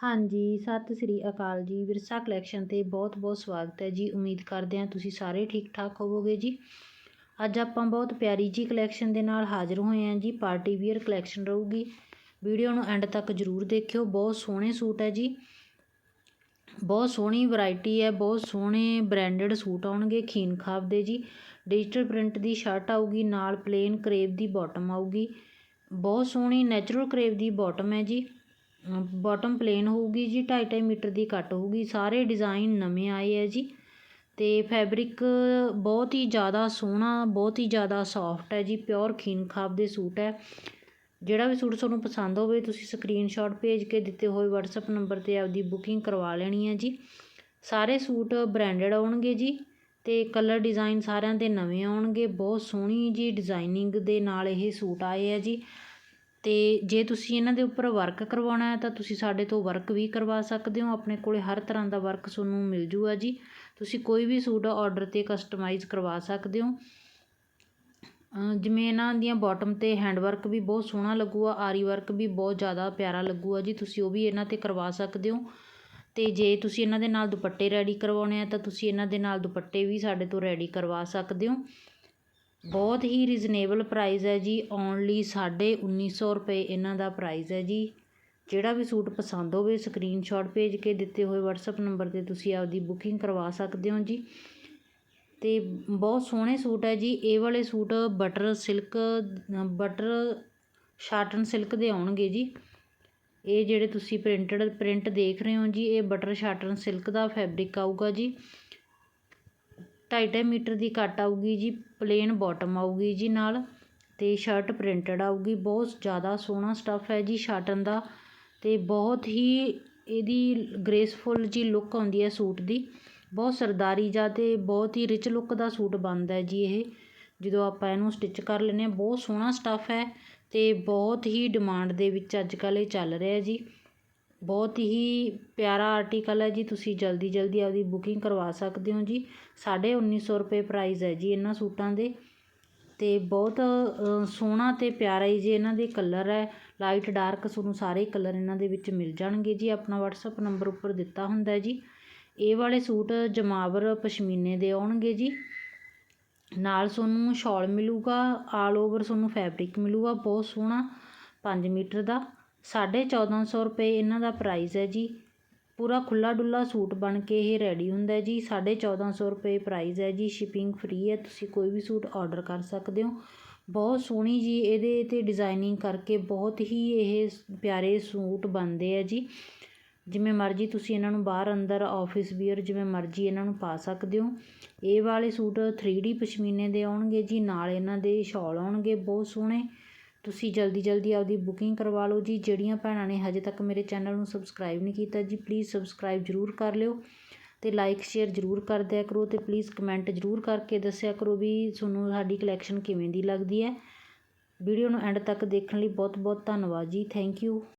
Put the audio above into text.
ਹਾਂਜੀ, ਸਤਿ ਸ੍ਰੀ ਅਕਾਲ ਜੀ। ਵਿਰਸਾ ਕਲੈਕਸ਼ਨ 'ਤੇ ਬਹੁਤ-ਬਹੁਤ ਸਵਾਗਤ ਹੈ ਜੀ। ਉਮੀਦ ਕਰਦੇ ਹਾਂ ਤੁਸੀਂ ਸਾਰੇ ਠੀਕ ਠਾਕ ਹੋਵੋਗੇ ਜੀ। ਅੱਜ ਆਪਾਂ ਬਹੁਤ ਪਿਆਰੀ ਜੀ ਕਲੈਕਸ਼ਨ ਦੇ ਨਾਲ ਹਾਜ਼ਰ ਹੋਏ ਹਾਂ ਜੀ। ਪਾਰਟੀ ਵੀਅਰ ਕਲੈਕਸ਼ਨ ਰਹੂਗੀ। ਵੀਡੀਓ ਨੂੰ ਐਂਡ ਤੱਕ ਜ਼ਰੂਰ ਦੇਖਿਓ। ਬਹੁਤ ਸੋਹਣੇ ਸੂਟ ਹੈ ਜੀ। ਬਹੁਤ ਸੋਹਣੀ ਵੈਰਾਈਟੀ ਹੈ। ਬਹੁਤ ਸੋਹਣੇ ਬ੍ਰਾਂਡਡ ਸੂਟ ਆਉਣਗੇ ਖੀਨ ਖਾਬ ਦੇ ਜੀ। ਡਿਜੀਟਲ ਪ੍ਰਿੰਟ ਦੀ ਸ਼ਰਟ ਆਊਗੀ, ਨਾਲ ਪਲੇਨ ਕਰੇਵ ਦੀ ਬਾਟਮ ਆਊਗੀ। ਬਹੁਤ ਸੋਹਣੀ ਨੈਚੁਰਲ ਕਰੇਵ ਦੀ ਬਾਟਮ ਹੈ ਜੀ। ਬੋਟਮ ਪਲੇਨ ਹੋਊਗੀ ਜੀ 2.5 ਮੀਟਰ ਦੀ ਕੱਟ ਹੋਊਗੀ। ਸਾਰੇ ਡਿਜ਼ਾਈਨ ਨਵੇਂ ਆਏ ਹੈ ਜੀ। ਅਤੇ ਫੈਬਰਿਕ ਬਹੁਤ ਹੀ ਜ਼ਿਆਦਾ ਸੋਹਣਾ, ਬਹੁਤ ਹੀ ਜ਼ਿਆਦਾ ਸੋਫਟ ਹੈ ਜੀ ਪਿਓਰ ਖੀਨ ਖਾਬ ਦੇ ਸੂਟ ਹੈ। ਜਿਹੜਾ ਵੀ ਸੂਟ ਤੁਹਾਨੂੰ ਪਸੰਦ ਹੋਵੇ, ਤੁਸੀਂ ਸਕਰੀਨਸ਼ਾਟ ਭੇਜ ਕੇ ਦਿੱਤੇ ਹੋਏ WhatsApp ਨੰਬਰ 'ਤੇ ਆਪਦੀ ਬੁਕਿੰਗ ਕਰਵਾ ਲੈਣੀ ਹੈ ਜੀ। ਸਾਰੇ ਸੂਟ ਬ੍ਰਾਂਡਡ ਆਉਣਗੇ ਜੀ ਅਤੇ ਕਲਰ ਡਿਜ਼ਾਈਨ ਸਾਰਿਆਂ ਦੇ ਨਵੇਂ ਆਉਣਗੇ। ਬਹੁਤ ਸੋਹਣੀ ਜੀ ਡਿਜ਼ਾਈਨਿੰਗ ਦੇ ਨਾਲ ਇਹ ਸੂਟ ਆਏ ਆ ਜੀ। ਅਤੇ ਜੇ ਤੁਸੀਂ ਇਹਨਾਂ ਦੇ ਉੱਪਰ ਵਰਕ ਕਰਵਾਉਣਾ ਹੈ ਤਾਂ ਤੁਸੀਂ ਸਾਡੇ ਤੋਂ ਵਰਕ ਵੀ ਕਰਵਾ ਸਕਦੇ ਹੋ। ਆਪਣੇ ਕੋਲ ਹਰ ਤਰ੍ਹਾਂ ਦਾ ਵਰਕ ਤੁਹਾਨੂੰ ਮਿਲ ਜੂਗਾ ਜੀ। ਤੁਸੀਂ ਕੋਈ ਵੀ ਸੂਟ ਔਡਰ 'ਤੇ ਕਸਟਮਾਈਜ਼ ਕਰਵਾ ਸਕਦੇ ਹੋ। ਜਿਵੇਂ ਇਹਨਾਂ ਦੀਆਂ ਬੋਟਮ 'ਤੇ ਹੈਂਡ ਵਰਕ ਵੀ ਬਹੁਤ ਸੋਹਣਾ ਲੱਗੂਗਾ, ਆਰੀ ਵਰਕ ਵੀ ਬਹੁਤ ਜ਼ਿਆਦਾ ਪਿਆਰਾ ਲੱਗੂਗਾ ਜੀ। ਤੁਸੀਂ ਉਹ ਵੀ ਇਹਨਾਂ 'ਤੇ ਕਰਵਾ ਸਕਦੇ ਹੋ। ਅਤੇ ਜੇ ਤੁਸੀਂ ਇਹਨਾਂ ਦੇ ਨਾਲ ਦੁਪੱਟੇ ਰੈਡੀ ਕਰਵਾਉਣੇ ਆ ਤਾਂ ਤੁਸੀਂ ਇਹਨਾਂ ਦੇ ਨਾਲ ਦੁਪੱਟੇ ਵੀ ਸਾਡੇ ਤੋਂ ਰੈਡੀ ਕਰਵਾ ਸਕਦੇ ਹੋ। ਬਹੁਤ ਹੀ ਰੀਜ਼ਨੇਬਲ ਪ੍ਰਾਈਜ਼ ਹੈ ਜੀ। ਓਨਲੀ ਸਾਢੇ ਉੱਨੀ ਸੌ ਰੁਪਏ ਇਹਨਾਂ ਦਾ ਪ੍ਰਾਈਜ਼ ਹੈ ਜੀ। ਜਿਹੜਾ ਵੀ ਸੂਟ ਪਸੰਦ ਹੋਵੇ ਸਕਰੀਨਸ਼ੋਟ ਭੇਜ ਕੇ ਦਿੱਤੇ ਹੋਏ ਵਟਸਐਪ ਨੰਬਰ 'ਤੇ ਤੁਸੀਂ ਆਪਦੀ ਬੁਕਿੰਗ ਕਰਵਾ ਸਕਦੇ ਹੋ ਜੀ। ਅਤੇ ਬਹੁਤ ਸੋਹਣੇ ਸੂਟ ਹੈ ਜੀ। ਇਹ ਵਾਲੇ suit butter silk butter satin silk ਦੇ ਆਉਣਗੇ ਜੀ। ਇਹ ਜਿਹੜੇ ਤੁਸੀਂ ਪ੍ਰਿੰਟਡ ਪ੍ਰਿੰਟ ਦੇਖ ਰਹੇ ਹੋ ਜੀ, ਇਹ ਬਟਰ ਸ਼ਾਟਨ ਸਿਲਕ ਦਾ ਫੈਬਰਿਕ ਆਊਗਾ ਜੀ। 2.5 ਮੀਟਰ ਦੀ ਕੱਟ ਆਊਗੀ ਜੀ ਪਲੇਨ ਬੋਟਮ ਆਊਗੀ ਜੀ ਨਾਲ ਅਤੇ ਸ਼ਰਟ ਪ੍ਰਿੰਟਡ ਆਊਗੀ। ਬਹੁਤ ਜ਼ਿਆਦਾ ਸੋਹਣਾ ਸਟੱਫ ਹੈ ਜੀ ਸ਼ਾਟਨ ਦਾ ਅਤੇ ਬਹੁਤ ਹੀ ਇਹਦੀ ਗ੍ਰੇਸਫੁਲ ਜੀ ਲੁੱਕ ਆਉਂਦੀ ਹੈ ਸੂਟ ਦੀ। ਬਹੁਤ ਸਰਦਾਰੀ ਜਾਂ ਅਤੇ ਬਹੁਤ ਹੀ ਰਿਚ ਲੁੱਕ ਦਾ ਸੂਟ ਬਣਦਾ ਜੀ ਇਹ। ਜਦੋਂ ਆਪਾਂ ਇਹਨੂੰ ਸਟਿਚ ਕਰ ਲੈਂਦੇ ਹਾਂ, ਬਹੁਤ ਸੋਹਣਾ ਸਟੱਫ ਹੈ ਅਤੇ ਬਹੁਤ ਹੀ ਡਿਮਾਂਡ ਦੇ ਵਿੱਚ ਅੱਜ ਕੱਲ੍ਹ ਇਹ ਚੱਲ ਰਿਹਾ ਜੀ। ਬਹੁਤ ਹੀ ਪਿਆਰਾ ਆਰਟੀਕਲ ਹੈ ਜੀ, ਤੁਸੀਂ ਜਲਦੀ ਜਲਦੀ ਆਪਦੀ ਬੁਕਿੰਗ ਕਰਵਾ ਸਕਦੇ ਹੋ ਜੀ। ਸਾਢੇ ਉੱਨੀ ਸੌ ਰੁਪਏ ਪ੍ਰਾਈਜ਼ ਹੈ ਜੀ ਇਹਨਾਂ ਸੂਟਾਂ ਦੇ। ਅਤੇ ਬਹੁਤ ਸੋਹਣਾ ਅਤੇ ਪਿਆਰਾ ਹੀ ਜੀ ਇਹਨਾਂ ਦੇ ਕਲਰ ਹੈ। ਲਾਈਟ ਡਾਰਕ ਤੁਹਾਨੂੰ ਸਾਰੇ ਕਲਰ ਇਹਨਾਂ ਦੇ ਵਿੱਚ ਮਿਲ ਜਾਣਗੇ ਜੀ। ਆਪਣਾ ਵਟਸਐਪ ਨੰਬਰ ਉੱਪਰ ਦਿੱਤਾ ਹੁੰਦਾ ਜੀ। ਇਹ ਵਾਲੇ ਸੂਟ ਜਮਾਵਰ ਪਸ਼ਮੀਨੇ ਦੇ ਆਉਣਗੇ ਜੀ। ਨਾਲ ਤੁਹਾਨੂੰ ਸ਼ਾਲ ਮਿਲੂਗਾ ਆਲ ਓਵਰ ਤੁਹਾਨੂੰ ਫੈਬਰਿਕ ਮਿਲੂਗਾ, ਬਹੁਤ ਸੋਹਣਾ 5 ਮੀਟਰ ਦਾ। ਸਾਢੇ ਚੌਦਾਂ ਸੌ ਰੁਪਏ ਇਹਨਾਂ ਦਾ ਪ੍ਰਾਈਜ਼ ਹੈ ਜੀ। ਪੂਰਾ ਖੁੱਲ੍ਹਾ ਡੁੱਲਾ ਸੂਟ ਬਣ ਕੇ ਇਹ ਰੈਡੀ ਹੁੰਦਾ ਜੀ। ਸਾਢੇ ਚੌਦਾਂ ਸੌ ਰੁਪਏ ਪ੍ਰਾਈਜ਼ ਹੈ ਜੀ। ਸ਼ਿਪਿੰਗ ਫ੍ਰੀ ਹੈ। ਤੁਸੀਂ ਕੋਈ ਵੀ ਸੂਟ ਔਡਰ ਕਰ ਸਕਦੇ ਹੋ। ਬਹੁਤ ਸੋਹਣੀ ਜੀ ਇਹਦੇ 'ਤੇ ਡਿਜ਼ਾਈਨਿੰਗ ਕਰਕੇ ਬਹੁਤ ਹੀ ਇਹ ਪਿਆਰੇ ਸੂਟ ਬਣਦੇ ਆ ਜੀ। ਜਿਵੇਂ ਮਰਜ਼ੀ ਤੁਸੀਂ ਇਹਨਾਂ ਨੂੰ ਬਾਹਰ ਅੰਦਰ ਆਫਿਸ ਵੀਅਰ ਜਿਵੇਂ ਮਰਜ਼ੀ ਇਹਨਾਂ ਨੂੰ ਪਾ ਸਕਦੇ ਹੋ। ਇਹ ਵਾਲੇ ਸੂਟ 3D ਪਸ਼ਮੀਨੇ ਦੇ ਆਉਣਗੇ ਜੀ। ਨਾਲ ਇਹਨਾਂ ਦੇ ਸ਼ਾਲ ਆਉਣਗੇ। ਬਹੁਤ ਸੋਹਣੇ। ਤੁਸੀਂ ਜਲਦੀ ਜਲਦੀ ਆਪਦੀ ਬੁਕਿੰਗ ਕਰਵਾ ਲਓ ਜੀ। ਜਿਹੜੀਆਂ ਭੈਣਾਂ ਨੇ ਹਜੇ ਤੱਕ ਮੇਰੇ ਚੈਨਲ ਨੂੰ ਸਬਸਕ੍ਰਾਈਬ ਨਹੀਂ ਕੀਤਾ ਜੀ ਪਲੀਜ਼ ਸਬਸਕ੍ਰਾਈਬ ਜ਼ਰੂਰ ਕਰ ਲਿਓ ਅਤੇ ਲਾਈਕ ਸ਼ੇਅਰ ਜ਼ਰੂਰ ਕਰ ਦਿਆ ਕਰੋ ਅਤੇ ਪਲੀਜ਼ ਕਮੈਂਟ ਜ਼ਰੂਰ ਕਰਕੇ ਦੱਸਿਆ ਕਰੋ ਵੀ ਤੁਹਾਨੂੰ ਸਾਡੀ ਕਲੈਕਸ਼ਨ ਕਿਵੇਂ ਦੀ ਲੱਗਦੀ ਹੈ। ਵੀਡੀਓ ਨੂੰ ਐਂਡ ਤੱਕ ਦੇਖਣ ਲਈ ਬਹੁਤ ਬਹੁਤ ਧੰਨਵਾਦ ਜੀ। Thank you